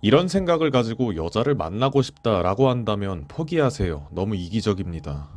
이런 생각을 가지고 여자를 만나고 싶다라고 한다면 포기하세요. 너무 이기적입니다.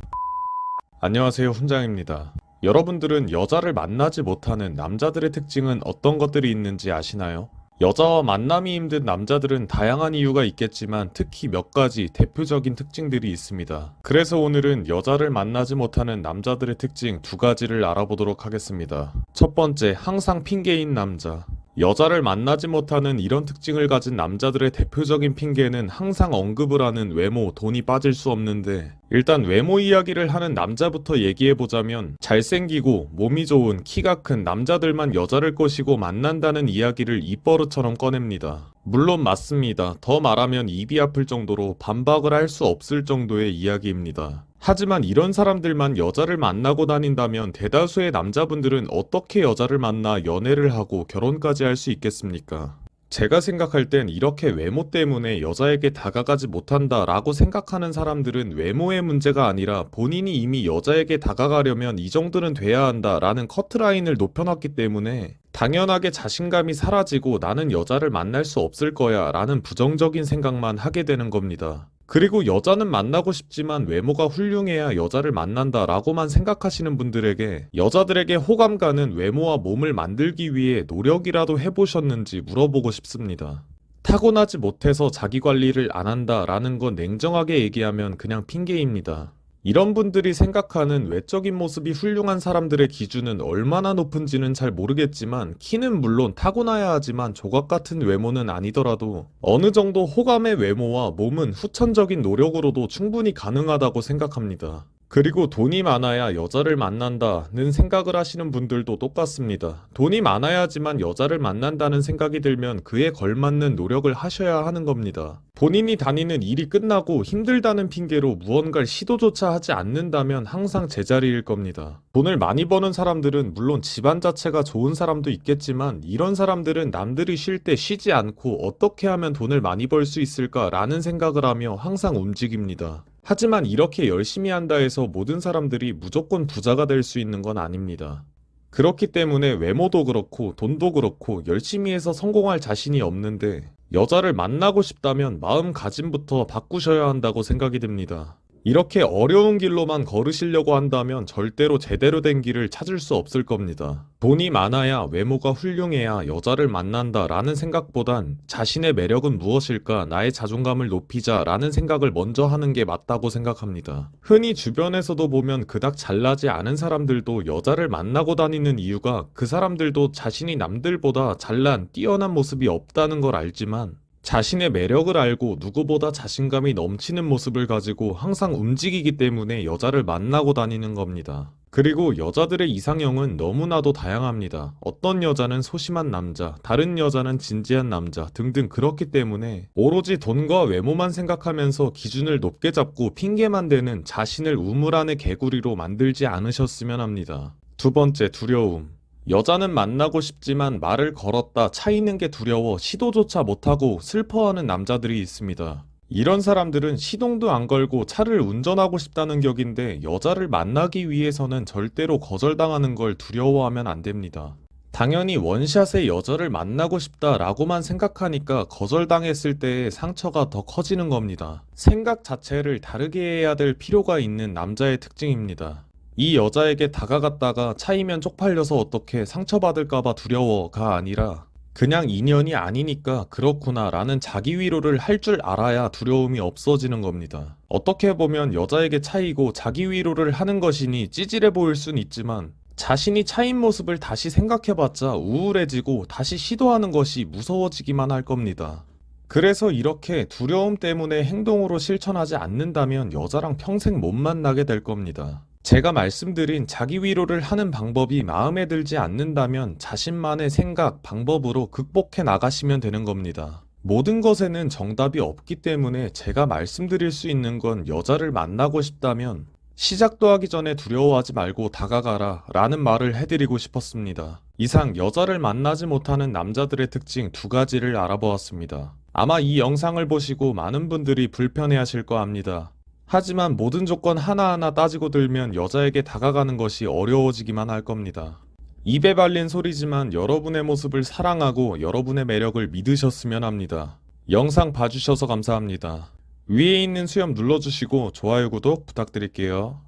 안녕하세요. 훈장입니다. 여러분들은 여자를 만나지 못하는 남자들의 특징은 어떤 것들이 있는지 아시나요? 여자와 만남이 힘든 남자들은 다양한 이유가 있겠지만 특히 몇 가지 대표적인 특징들이 있습니다. 그래서 오늘은 여자를 만나지 못하는 남자들의 특징 두 가지를 알아보도록 하겠습니다. 첫 번째, 항상 핑계인 남자. 여자를 만나지 못하는 이런 특징을 가진 남자들의 대표적인 핑계는 항상 언급을 하는 외모, 돈이 빠질 수 없는데 일단 외모 이야기를 하는 남자부터 얘기해보자면 잘생기고 몸이 좋은 키가 큰 남자들만 여자를 꼬시고 만난다는 이야기를 입버릇처럼 꺼냅니다. 물론 맞습니다. 더 말하면 입이 아플 정도로 반박을 할 수 없을 정도의 이야기입니다. 하지만 이런 사람들만 여자를 만나고 다닌다면 대다수의 남자분들은 어떻게 여자를 만나 연애를 하고 결혼까지 할 수 있겠습니까? 제가 생각할 땐 이렇게 외모 때문에 여자에게 다가가지 못한다 라고 생각하는 사람들은 외모의 문제가 아니라 본인이 이미 여자에게 다가가려면 이 정도는 돼야 한다 라는 커트라인을 높여놨기 때문에 당연하게 자신감이 사라지고 나는 여자를 만날 수 없을 거야 라는 부정적인 생각만 하게 되는 겁니다. 그리고 여자는 만나고 싶지만 외모가 훌륭해야 여자를 만난다 라고만 생각하시는 분들에게 여자들에게 호감 가는 외모와 몸을 만들기 위해 노력이라도 해보셨는지 물어보고 싶습니다. 타고나지 못해서 자기 관리를 안 한다 라는 건 냉정하게 얘기하면 그냥 핑계입니다. 이런 분들이 생각하는 외적인 모습이 훌륭한 사람들의 기준은 얼마나 높은지는 잘 모르겠지만 키는 물론 타고나야 하지만 조각 같은 외모는 아니더라도 어느 정도 호감의 외모와 몸은 후천적인 노력으로도 충분히 가능하다고 생각합니다. 그리고 돈이 많아야 여자를 만난다는 생각을 하시는 분들도 똑같습니다. 돈이 많아야지만 여자를 만난다는 생각이 들면 그에 걸맞는 노력을 하셔야 하는 겁니다. 본인이 다니는 일이 끝나고 힘들다는 핑계로 무언가를 시도조차 하지 않는다면 항상 제자리일 겁니다. 돈을 많이 버는 사람들은 물론 집안 자체가 좋은 사람도 있겠지만 이런 사람들은 남들이 쉴 때 쉬지 않고 어떻게 하면 돈을 많이 벌 수 있을까라는 생각을 하며 항상 움직입니다. 하지만 이렇게 열심히 한다 해서 모든 사람들이 무조건 부자가 될 수 있는 건 아닙니다. 그렇기 때문에 외모도 그렇고 돈도 그렇고 열심히 해서 성공할 자신이 없는데 여자를 만나고 싶다면 마음가짐부터 바꾸셔야 한다고 생각이 듭니다. 이렇게 어려운 길로만 걸으시려고 한다면 절대로 제대로 된 길을 찾을 수 없을 겁니다. 돈이 많아야 외모가 훌륭해야 여자를 만난다 라는 생각보단 자신의 매력은 무엇일까 나의 자존감을 높이자 라는 생각을 먼저 하는 게 맞다고 생각합니다. 흔히 주변에서도 보면 그닥 잘나지 않은 사람들도 여자를 만나고 다니는 이유가 그 사람들도 자신이 남들보다 잘난 뛰어난 모습이 없다는 걸 알지만 자신의 매력을 알고 누구보다 자신감이 넘치는 모습을 가지고 항상 움직이기 때문에 여자를 만나고 다니는 겁니다. 그리고 여자들의 이상형은 너무나도 다양합니다. 어떤 여자는 소심한 남자, 다른 여자는 진지한 남자 등등 그렇기 때문에 오로지 돈과 외모만 생각하면서 기준을 높게 잡고 핑계만 대는 자신을 우물 안의 개구리로 만들지 않으셨으면 합니다. 두 번째, 두려움. 여자는 만나고 싶지만 말을 걸었다 차이는 게 두려워 시도조차 못하고 슬퍼하는 남자들이 있습니다. 이런 사람들은 시동도 안 걸고 차를 운전하고 싶다는 격인데 여자를 만나기 위해서는 절대로 거절당하는 걸 두려워하면 안 됩니다. 당연히 원샷의 여자를 만나고 싶다라고만 생각하니까 거절당했을 때의 상처가 더 커지는 겁니다. 생각 자체를 다르게 해야 될 필요가 있는 남자의 특징입니다. 이 여자에게 다가갔다가 차이면 쪽팔려서 어떻게 상처받을까봐 두려워가 아니라 그냥 인연이 아니니까 그렇구나 라는 자기 위로를 할 줄 알아야 두려움이 없어지는 겁니다. 어떻게 보면 여자에게 차이고 자기 위로를 하는 것이니 찌질해 보일 순 있지만 자신이 차인 모습을 다시 생각해봤자 우울해지고 다시 시도하는 것이 무서워지기만 할 겁니다. 그래서 이렇게 두려움 때문에 행동으로 실천하지 않는다면 여자랑 평생 못 만나게 될 겁니다. 제가 말씀드린 자기 위로를 하는 방법이 마음에 들지 않는다면 자신만의 생각, 방법으로 극복해 나가시면 되는 겁니다. 모든 것에는 정답이 없기 때문에 제가 말씀드릴 수 있는 건 여자를 만나고 싶다면 시작도 하기 전에 두려워하지 말고 다가가라 라는 말을 해드리고 싶었습니다. 이상 여자를 만나지 못하는 남자들의 특징 두 가지를 알아보았습니다. 아마 이 영상을 보시고 많은 분들이 불편해 하실 거 압니다. 하지만 모든 조건 하나하나 따지고 들면 여자에게 다가가는 것이 어려워지기만 할 겁니다. 입에 발린 소리지만 여러분의 모습을 사랑하고 여러분의 매력을 믿으셨으면 합니다. 영상 봐주셔서 감사합니다. 위에 있는 수염 눌러주시고 좋아요, 구독 부탁드릴게요.